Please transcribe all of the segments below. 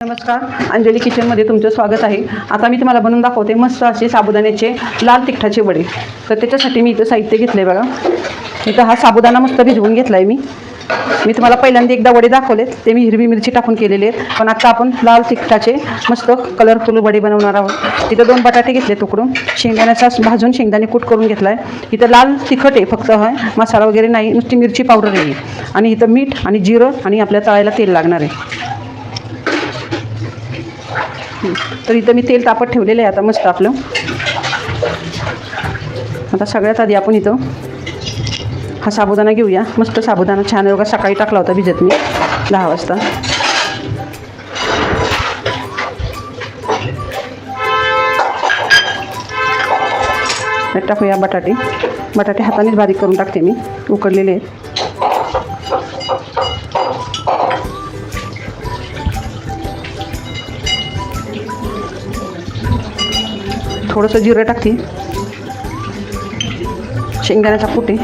नमस्कार अंजली किचनमध्ये तुमचं स्वागत आहे. आता मी तुम्हाला बनवून दाखवते मस्त असे साबुदाण्याचे लाल तिखटाचे वडे. तर त्याच्यासाठी मी इथं साहित्य घेतलं आहे बघा. इथं हा साबुदाणा मस्त भिजवून घेतला आहे मी. मी तुम्हाला पहिल्यांदा एकदा वडे दाखवलेत. ते मी हिरवी मिरची टाकून केलेले आहेत. पण आता आपण लाल तिखटाचे मस्त कलरफुल वडे बनवणार आहोत. तिथं दोन बटाटे घेतले तुकडून शेंगदाण्याचा भाजून शेंगदाणे कूट करून घेतला आहे इथं लाल तिखट आहे फक्त हा मसाला वगैरे नाही. नुसती मिरची पावडर आहे आणि इथं मीठ आणि जिरं आणि आपल्या तळायला तेल लागणार आहे. तर इथं मी तेल तापत ठेवलेलं आहे आता मस्त आपलं. आता सगळ्यात आधी आपण इथं हा साबुदाणा घेऊया. मस्त साबुदाणा छान योगा सकाळी टाकला होता भिजत मी दहा वाजता. टाकूया बटाटे. बटाटे हातानेच बारीक करून टाकते मी. उकडलेले आहेत. थोडंसं जिरं टाकते. शेंगदाण्याचा कुटे.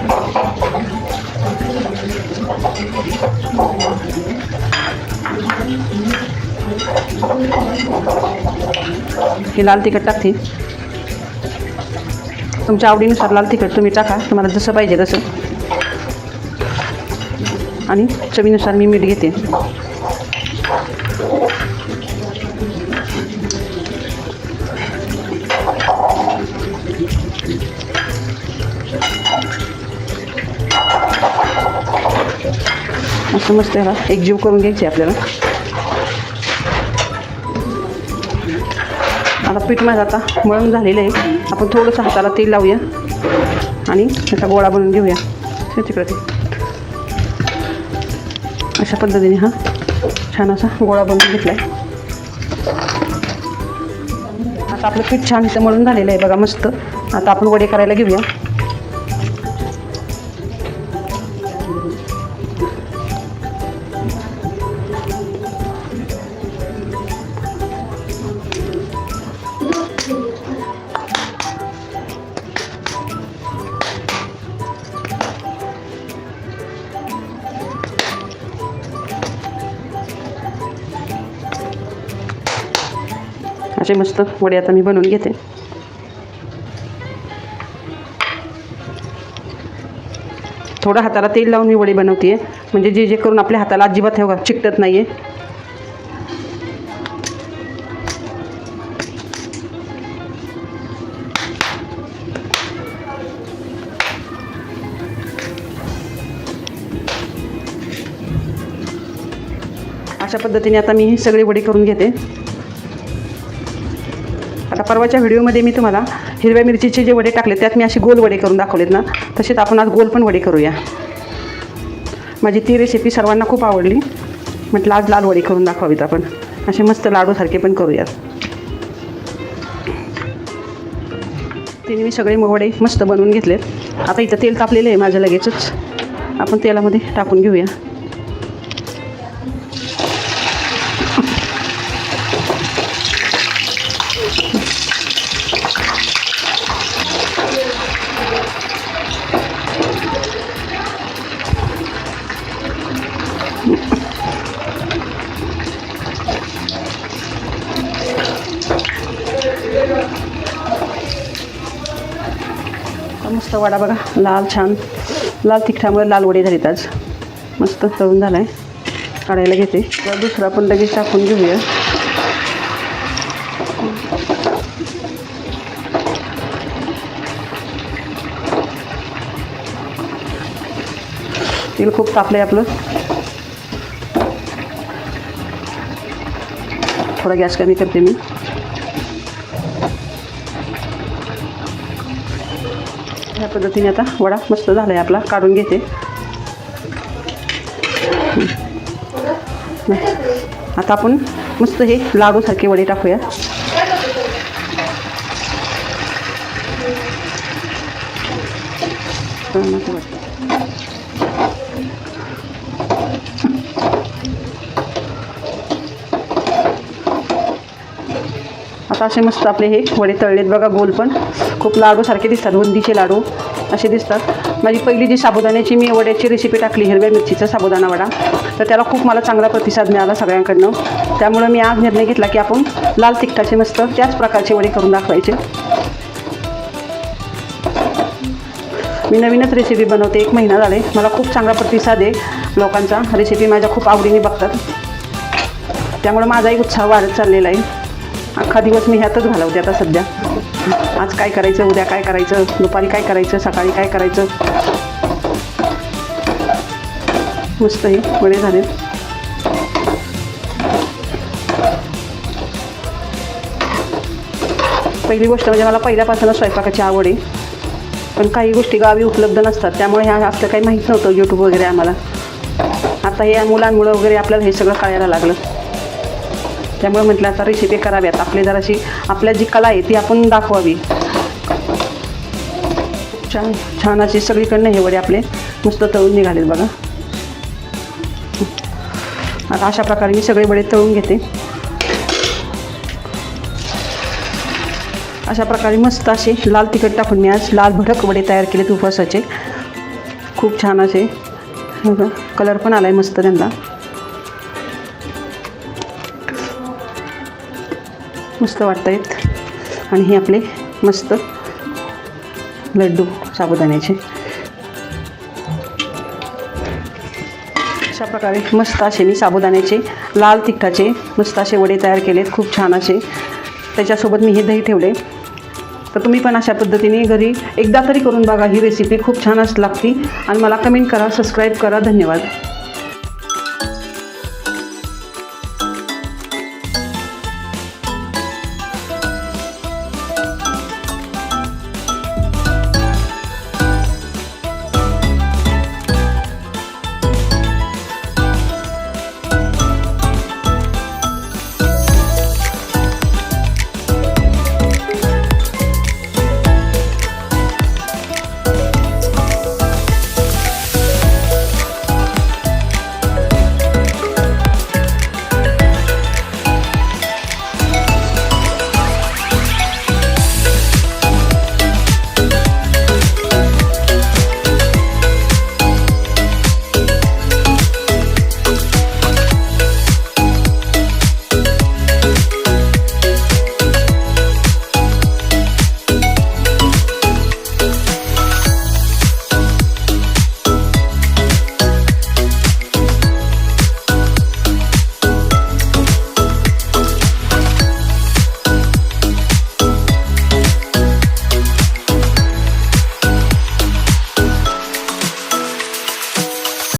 हे लाल तिखट टाकते. तुमच्या आवडीनुसार लाल तिखट तुम्ही टाका. तुम्हाला जसं पाहिजे तसं. आणि चवीनुसार मी मीठ घेते. असं मस्त ह्याला एकजीव करून घ्यायची आपल्याला. आता पीठ माझं आता मळून झालेलं आहे. आपण थोडंसं हाताला तेल लावूया आणि त्याचा गोळा बनवून घेऊया. तिकडे ते. अशा पद्धतीने हा छान असा गोळा बनवून घेतला आहे आता आपलं पीठ छान इथं मळून झालेलं आहे. बघा मस्त. आता आपण वडे करायला घेऊया. असे मस्त वडे आता मी बनवून घेते. थोडं हाताला तेल लावून मी वडी बनवते म्हणजे जे जे करून आपल्या हाताला अजिबात हे चिकटत नाही आहे अशा पद्धतीने आता मी सगळे सगळी वडी करून घेते. आता परवाच्या व्हिडिओमध्ये मी तुम्हाला हिरव्या मिरचीचे जे वडे टाकले त्यात मी असे गोल वडे करून दाखवलेत ना. तसेच आपण आज गोल पण वडे करूया. माझी ती रेसिपी सर्वांना खूप आवडली. म्हटलं आज लाल वडे करून दाखवावीत आपण. असे मस्त लाडूसारखे पण करूयात. तिने मी सगळे वडे मस्त बनवून घेतलेत. आता इथं तेल तापलेलं आहे माझं लगेचच. आपण तेलामध्ये टाकून घेऊया. मस्त वडा बघा लाल छान. लाल तिखटामुळे लाल वडे झालीत आज. मस्त तळून झाला आहे काढायला घेते. दुसरा पण लगेच टाकून घेऊया. तेल खूप तापलं आहे आपलं. थोडा गॅस कमी करते मी. ह्या पद्धतीने आता वडा मस्त झाला आहे आपला काढून घेते. आता आपण मस्त हे लाडूसारखे वडे टाकूया. आता असे मस्त आपले हे वडे तळलेत बघा गोल पण. खूप लाडूसारखे दिसतात बुंदीचे लाडू असे दिसतात. माझी पहिली जी साबुदाण्याची मी वड्याची रेसिपी टाकली हिरव्या मिरचीचा साबुदाणा वडा तर त्याला खूप मला चांगला प्रतिसाद मिळाला सगळ्यांकडनं. त्यामुळं मी आज निर्णय घेतला की आपण लाल तिखटाचे मस्त त्याच प्रकारचे वडे करून दाखवायचे. मी नवीनच रेसिपी बनवते एक महिना झाले. मला खूप चांगला प्रतिसाद आहे लोकांचा. रेसिपी माझ्या खूप आवडीने बघतात. त्यामुळे माझाही उत्साह वाढत चाललेला आहे. अख्खा दिवस मी ह्यातच घालवते आता सध्या. आज काय करायचं उद्या काय करायचं दुपारी काय करायचं सकाळी काय करायचं? मस्त हे वडे झाले. पहिली गोष्ट म्हणजे मला पहिल्यापासूनच स्वयंपाकाची आवड आहे. पण काही गोष्टी गावी उपलब्ध नसतात त्यामुळे ह्या असलं काही माहीत नव्हतं यूट्यूब वगैरे आम्हाला. आता हे मुलांमुळं वगैरे आपल्याला हे सगळं कळायला लागलं. त्यामुळे म्हटलं आता रेसिपी कराव्यात. आपली जराशी आपल्या जी कला आहे ती आपण दाखवावी. छान छान अशी सगळीकडनं हे वडे आपले मस्त तळून निघालेत बघा. आता अशा प्रकारे मी सगळे वडे तळून घेते. अशा प्रकारे मस्त असे लाल तिखट टाकून मी आज लाल भडक वडे तयार केलेत उपवासाचे. खूप छान असे. कलर पण आला आहे मस्त त्यांना. मस्त वाटत आहेत आणि हे आपले मस्त लड्डू साबुदाण्याचे. अशा प्रकारे मस्त असे मी साबुदाण्याचे लाल तिखटाचे मस्त असे वडे तयार केलेत खूप छान असे. त्याच्यासोबत मी हे दही ठेवले तर तुम्ही पण अशा पद्धतीने घरी एकदा तरी करून बघा ही रेसिपी खूप छान असं लागती. आणि मला कमेंट करा सबस्क्राईब करा. धन्यवाद.